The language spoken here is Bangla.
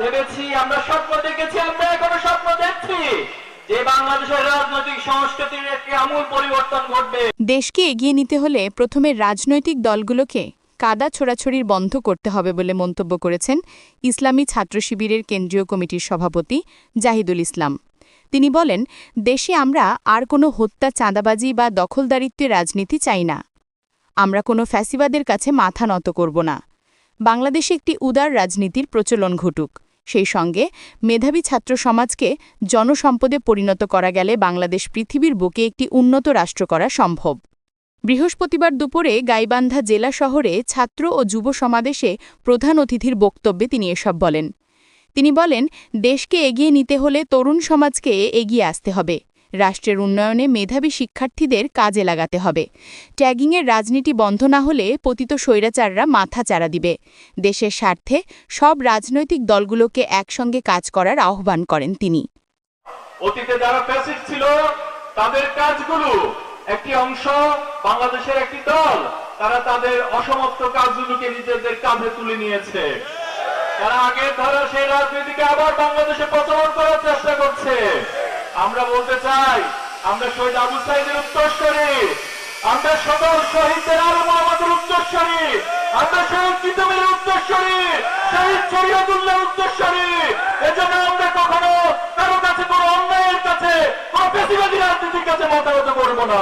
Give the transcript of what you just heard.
ভেবেছি আমরা স্বপ্ন দেখেছি, আমরা এখনও স্বপ্ন দেখছি দেশকে এগিয়ে নিতে হলে প্রথমে রাজনৈতিক দলগুলোকে কাদা ছোড়াছড়ির বন্ধ করতে হবে বলে মন্তব্য করেছেন ইসলামী ছাত্র শিবিরের কেন্দ্রীয় কমিটির সভাপতি জাহিদুল ইসলাম। তিনি বলেন, দেশে আমরা আর কোনো হত্যা, চাঁদাবাজি বা দখলদারিত্বের রাজনীতি চাই না। আমরা কোনো ফ্যাসিবাদের কাছে মাথা নত করব না। বাংলাদেশে একটি উদার রাজনীতির প্রচলন ঘটুক। সেই সঙ্গে মেধাবী ছাত্র সমাজকে জনসম্পদে পরিণত করা গেলে বাংলাদেশ পৃথিবীর বুকে একটি উন্নত রাষ্ট্র করা সম্ভব। বৃহস্পতিবার দুপুরে গাইবান্ধা জেলা শহরে ছাত্র ও যুব সমাবেশে প্রধান অতিথির বক্তব্যে তিনি এসব বলেন। তিনি বলেন, দেশকে এগিয়ে নিতে হলে তরুণ সমাজকে এগিয়ে আসতে হবে। রাষ্ট্রের উন্নয়নে মেধাবী শিক্ষার্থীদের কাজে লাগাতে হবে। ট্যাগিংয়ের রাজনীতি বন্ধ না হলে পতিত স্বৈরাচাররা মাথা চারা দিবে। দেশের স্বার্থে সব রাজনৈতিক দলগুলোকে একসঙ্গে কাজ করার আহ্বান করেন তিনি। অতীতে যারা ছিল, তাদের কাজগুলো একটি অংশ বাংলাদেশের একটি দল, তারা তাদের অসমাপ্ত কাজগুলোকে নিজেদের কাঁধে তুলে নিয়েছে। তারা আগের সেই রাজনীতিকে আবার বাংলাদেশে আমরা বলতে চাই, আমরা শহীদ আবু সাইদের উত্তরস্বরী, আমরা সকল শহীদদের আরও আমাদের উত্তরস্বরী, আমরা শহীদ কিতাবের উত্তরস্বরী, শহীদ শরীয়তুল্লাহ উত্তরস্বরী। এজন্য আমরা কখনো কারও কাছে কোনো অন্যায়ের কাছে কোনো পেশিবাদী রাজনীতির কাছে মতামত করব না।